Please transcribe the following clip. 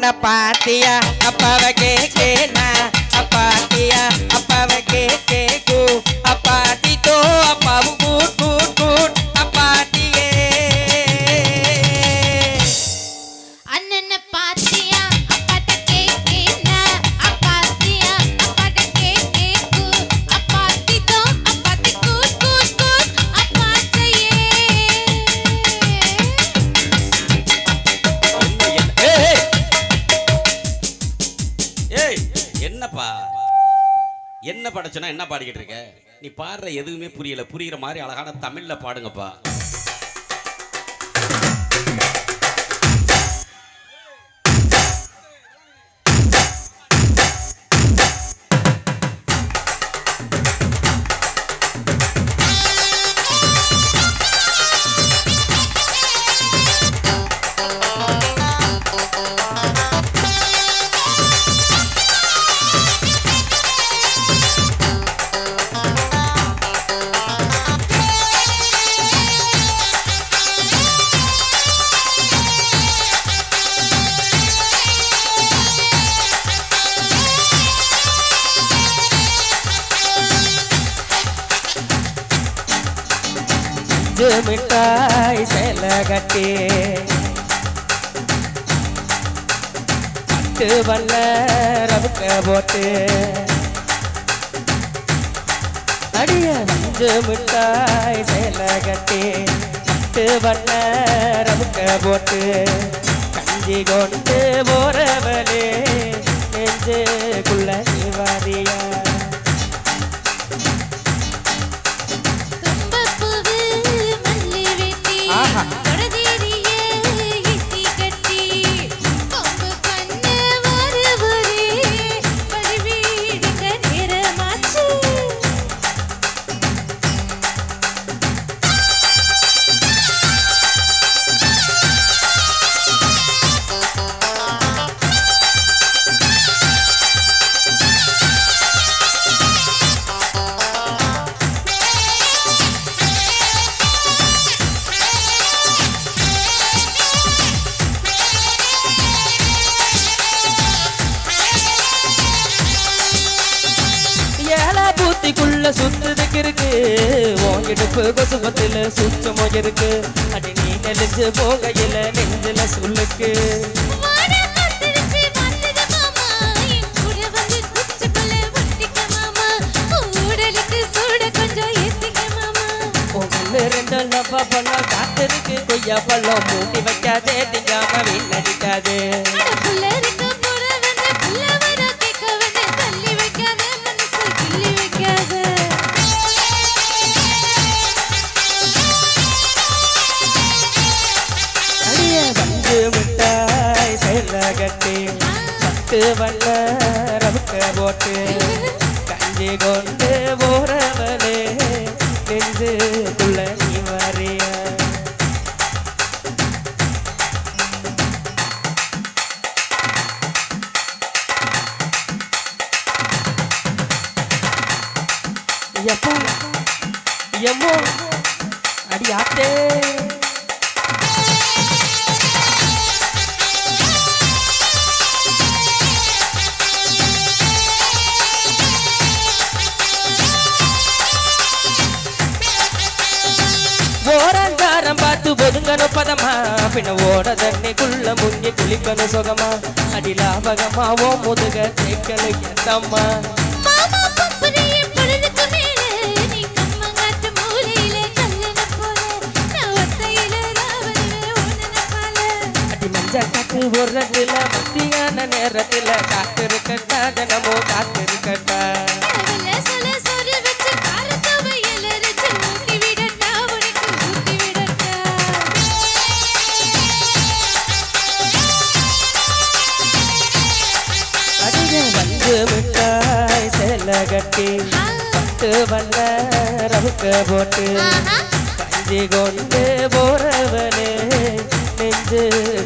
அண்ணனை பாத்தியா அப்பாவை கேட்க என்னப்பா? என்ன படைச்சனா என்ன பாடிக்கிட்டு இருக்க? நீ பாடுற எதுவுமே புரியல. புரியுற மாதிரி அழகான தமிழ்ல பாடுங்கப்பா. நெஞ்சு மிட்டாய் செல கட்டி பட்டு வல்ல ரவுக்க போட்டு. அடிய நெஞ்சு மிட்டாய் செல கட்டி பட்டு வல்ல ரவுக்க போட்டு. கஞ்சி கொண்டு போறவளே நெஞ்சுக்குள்ள சிவாரியா பூத்திக்குள்ள சுத்துதுக்கு இருக்கு ஓங்கிடுப்பு கொசுபத்துல சுச்சமோ இருக்கு. அடி நீ நெலிஞ்சு போகையில நெஞ்சில சொல்லுக்கு வாட காத்திருச்சு வந்தது மாமா. என் கூட வந்து குச்சிக்குள்ள ஒட்டிக்க மாமா. உடலுக்கு சூட கொஞ்சம் ஏத்திக்க மாமா. ஒன்னு ரெண்டு லவ்வா பழம் காத்திருக்கு. கொய்யா பழம் மூட்டி வைக்காதே திங்காம வீணடிக்காதே பத்து வல்ல ரவுக்க போட்டு. கஞ்சி கொண்டு போறவளே நெஞ்சுக்குள்ள நீ வரியா. எப்போ எம்மோ அடி ஆத்தே மாமா பம்பரையே பொழுதுக்கு மேல நீ கம்மங்காட்டு மூலையில கல்லன போல. நான் ஒத்தையில ராவருவே உன்னன அடி மஞ்ச காத்து ஓரத்துல மத்தியான நேரத்துல காத்திருக்கட்டா தினமோ காத்திருக்கட்டா. சேல கட்டி பட்டு வல்ல ரவுக்க போட்டு. கஞ்சி கொண்டு போறவனே நெஞ்சுக்குள்ள நீ வரியா